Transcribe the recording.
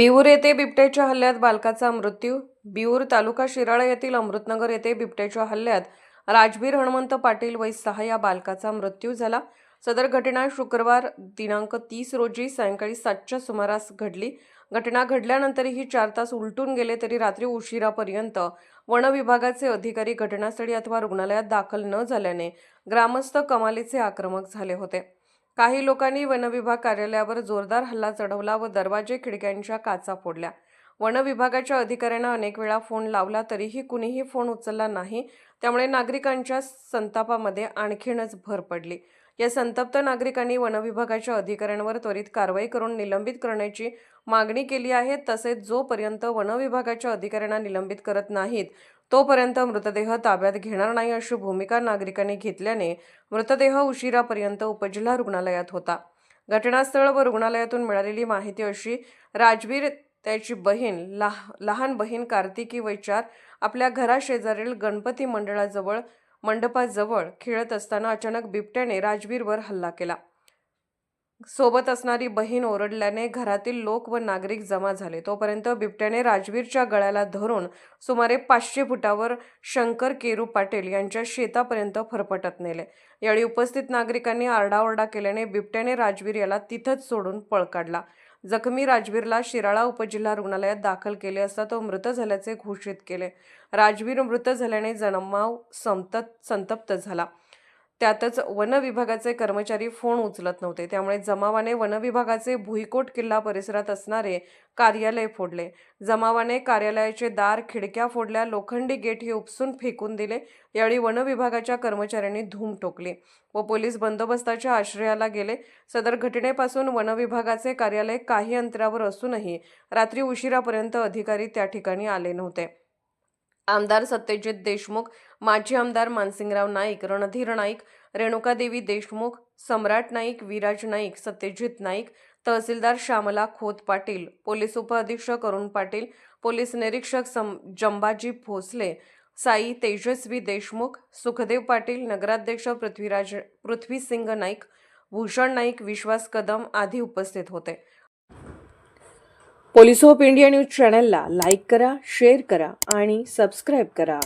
बिऊर येथे बिबट्याच्या हल्ल्यात बालकाचा मृत्यू. बिऊर तालुका शिराळा येथील अमृतनगर येथे बिबट्याच्या हल्ल्यात राजबीर हनुमंत पाटील वय सहा या बालकाचा मृत्यू झाला. सदर घटना शुक्रवार दिनांक तीस रोजी सायंकाळी सातच्या सुमारास घडली. घटना घडल्यानंतरही चार तास उलटून गेले तरी रात्री उशिरापर्यंत वनविभागाचे अधिकारी घटनास्थळी अथवा रुग्णालयात दाखल न झाल्याने ग्रामस्थ कमालीचे आक्रमक झाले होते. काही लोकांनी वनविभाग कार्यालयावर जोरदार हल्ला चढवला व दरवाजे खिडक्यांच्या काचा फोडल्या. वनविभागाच्या अधिकाऱ्यांना अनेक वेळा फोन लावला तरीही कुणीही फोन उचलला नाही. त्यामुळे नागरिकांच्या संतापामध्ये आणखीनच भर पडली. या संतप्त नागरिकांनी वनविभागाच्या अधिकाऱ्यांवर त्वरित कारवाई करून निलंबित करण्याची मागणी केली आहे. तसेच जोपर्यंत वनविभागाच्या अधिकाऱ्यांना निलंबित करत नाहीत तोपर्यंत मृतदेह ताब्यात घेणार नाही अशी भूमिका नागरिकांनी घेतल्याने मृतदेह उशिरापर्यंत उपजिल्हा रुग्णालयात होता. घटनास्थळ व रुग्णालयातून मिळालेली माहिती अशी राजवीर त्याची बहीण लाह लहान बहीण कार्तिकी वय चार आपल्या घराशेजारील गणपती मंडळाजवळ मंडपाजवळ खेळत असताना अचानक बिबट्याने राजवीरवर हल्ला केला. सोबत असणारी बहीण ओरडल्याने घरातील लोक व नागरिक जमा झाले. तोपर्यंत बिबट्याने राजवीरच्या गळ्याला धरून सुमारे पाचशे फुटावर शंकर केरू पाटील यांच्या शेतापर्यंत फरफटत नेले. यावेळी उपस्थित नागरिकांनी आरडाओरडा केल्याने बिबट्याने राजवीर याला तिथंच सोडून पळ काढला. जखमी राजवीरला शिराळा उपजिल्हा रुग्णालयात दाखल केले असता तो मृत झाल्याचे घोषित केले. राजवीर मृत झाल्याने जनमाव संतत संतप्त झाला. त्यातच वन विभागाचे कर्मचारी फोन उचलत नव्हते. त्यामुळे जमावाने वन विभागाचे भुईकोट किल्ला परिसरात असणारे कार्यालय फोडले. जमावाने कार्यालयाचे दार खिडक्या फोडल्या लोखंडी गेट हे उपसून फेकून दिले. यावेळी वन विभागाच्या कर्मचाऱ्यांनी धूम टोकली व पोलीस बंदोबस्ताच्या आश्रयाला गेले. सदर घटनेपासून वन विभागाचे कार्यालय काही अंतरावर असूनही रात्री उशिरापर्यंत अधिकारी त्या ठिकाणी आले नव्हते. आमदार सत्यजित देशमुख माजी आमदार मानसिंगराव नाईक रणधीर नाईक रेणुकादेवी देशमुख सम्राट नाईक विराज नाईक सत्यजित नाईक तहसीलदार श्यामला खोत पाटील पोलीस उपअधीक्षक अरुण पाटील पोलीस निरीक्षक सम जंबाजी भोसले साई तेजस्वी देशमुख सुखदेव पाटील नगराध्यक्ष पृथ्वीराज पृथ्वीसिंग नाईक भूषण नाईक विश्वास कदम आदी उपस्थित होते. पोलीस ऑफ इंडिया न्यूज चॅनलला लाईक करा शेअर करा आणि सबस्क्राईब करा.